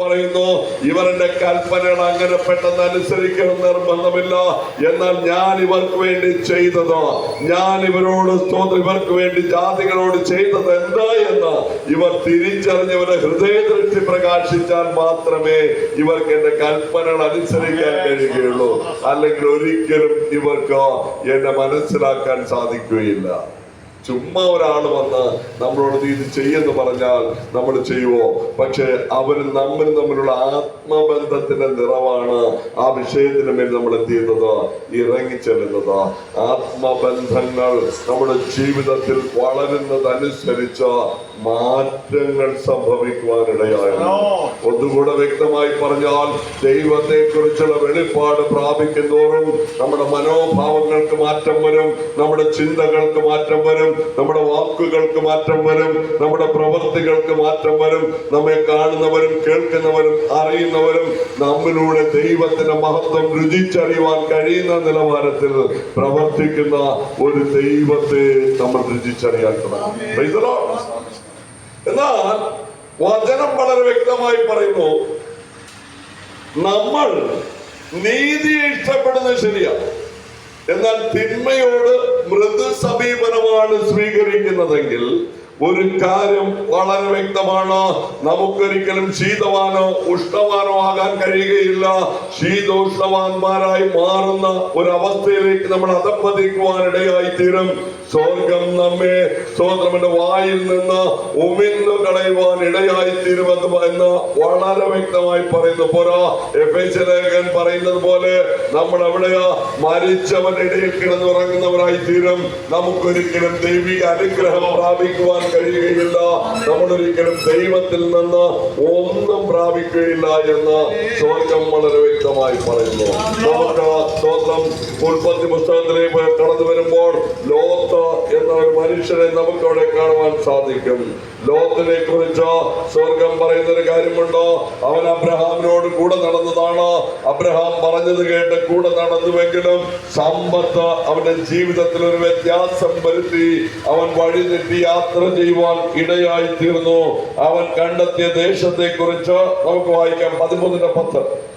പറയുന്നു ഇവരുടെ കൽപ്പനകൾ അങ്ങനെ പെട്ടെന്ന് അനുസരിക്കണം നിർബന്ധമില്ല. എന്നാൽ ഞാൻ ഇവർക്ക് വേണ്ടി ചെയ്തത് ഞാൻ ഇവരോട് സ്തോത്രം ഇവർക്ക് വേണ്ടി ജാതികളോട് ചെയ്തത് എന്താ എന്ന് ഇവർ തിരിച്ചറിഞ്ഞവരുടെ ഹൃദയദൃഷ്ടി പ്രകാശിച്ചാൽ മാത്രമേ ഇവർക്ക് എന്റെ കൽപ്പനകൾ അനുസരിക്കാൻ കഴിയുകയുള്ളൂ. അല്ലെങ്കിൽ ഒരിക്കലും ഇവർക്ക് എന്നെ മനസ്സിലാക്കാൻ സാധിക്കുകയില്ല. ചുമ്മാ ഒരാൾ വന്ന് നമ്മളോട് നീ ഇത് ചെയ്യെന്ന് പറഞ്ഞാൽ നമ്മൾ ചെയ്യുവോ? പക്ഷേ അവരും നമ്മൾ തമ്മിലുള്ള ആത്മബന്ധത്തിന്റെ നിറവാണ് ആ വിഷയത്തിന് മേൽ നമ്മൾ എന്ത് ചെയ്യുന്നത്? ഇറങ്ങിച്ചെല്ലുന്നത് ആത്മബന്ധങ്ങൾ നമ്മുടെ ജീവിതത്തിൽ വളരുന്നതനുസരിച്ച് മാറ്റങ്ങൾ സംഭവിക്കുവാനിടയായിരുന്നു ഒന്നുകൂടെ വ്യക്തമായി പറഞ്ഞാൽ ദൈവത്തെ കുറിച്ചുള്ള വെളിപ്പാട് പ്രാപിക്കുന്നതോറും നമ്മുടെ മനോഭാവങ്ങൾക്ക് മാറ്റം വരും നമ്മുടെ ചിന്തകൾക്ക് മാറ്റം വരും നമ്മുടെ വാക്കുകൾക്ക് മാറ്റം വരും. നമ്മുടെ പ്രവൃത്തികൾക്ക് മാറ്റം വരും. നമ്മെ കാണുന്നവരും കേൾക്കുന്നവരും അറിയുന്നവരും നമ്മിലൂടെ ദൈവത്തിന്റെ മഹത്വം രുചിച്ചറിയുവാൻ കഴിയുന്ന നിലവാരത്തിൽ പ്രവർത്തിക്കുന്ന ഒരു ദൈവത്തെ നമ്മൾ രുചിച്ചറിയാൻ. എന്നാൽ വചനം വളരെ വ്യക്തമായി പറയുന്നു നമ്മൾ നീതിയെ ഇഷ്ടപ്പെടുന്നത് ശരിയാണ്. എന്നാൽ തിന്മയോട് മൃദു സ്വീകരിക്കുന്നതെങ്കിൽ ഒരു കാര്യം വളരെ വ്യക്തമാണ്. നമുക്കൊരിക്കലും ശീതവാനോ ഉഷ്ണവാനോ ആകാൻ കഴിയുകയില്ല. ശീതോഷ്ണവാന്മാരായി മാറുന്ന ഒരു അവസ്ഥയിലേക്ക് നമ്മൾ അധപ്പതിക്കുവാനിടയായി തീരും. സ്വർഗം നമ്മെ സ്തോത്രത്തിന്റെ വായിൽ നിന്ന് ഉമിന്നു കളയുവാൻ ഇടയായി തീരുമെന്ന് എന്ന് വളരെ വ്യക്തമായി പറയുന്നു. പോരാ പറയുന്നത് പോലെ നമ്മൾ എവിടെയാ മരിച്ചവൻ ഇടയിൽ കിടന്നുറങ്ങുന്നവരായി തീരും. നമുക്കൊരിക്കലും ദൈവിക അനുഗ്രഹം പ്രാപിക്കുവാൻ കഴിയുകയില്ല. നമ്മൾ ഒരിക്കലും ദൈവത്തിൽ നിന്ന് ഒന്നും പ്രാപിക്കുകയില്ല എന്ന് സ്വർഗം വളരെ വ്യക്തമായി പറയുന്നു. നമുക്ക് സ്തോത്രം ഉൽപ്പത്തി പുസ്തകത്തിലേക്ക് കടന്നു വരുമ്പോൾ മനുഷ്യനെ നമുക്ക് അവിടെ കാണുവാൻ സാധിക്കും. ലോകത്തിനെ കുറിച്ച് സ്വർഗം പറയുന്ന ഒരു കാര്യമുണ്ടോ? അവൻ അബ്രഹാമിനോട് കൂടെ നടന്നതാണ്? അബ്രഹാം പറഞ്ഞത് കേട്ട് കൂടെ നടന്നുവെങ്കിലും സമ്പത്ത് അവന്റെ ജീവിതത്തിൽ ഒരു വ്യത്യാസം വരുത്തി അവൻ വഴി തെറ്റി യാത്ര ചെയ്യുവാൻ ഇടയായി തീർന്നു അവൻ കണ്ടെത്തിയ ദേശത്തെ കുറിച്ച് നമുക്ക് വായിക്കാം. പതിമൂന്നിന്റെ പത്ത്.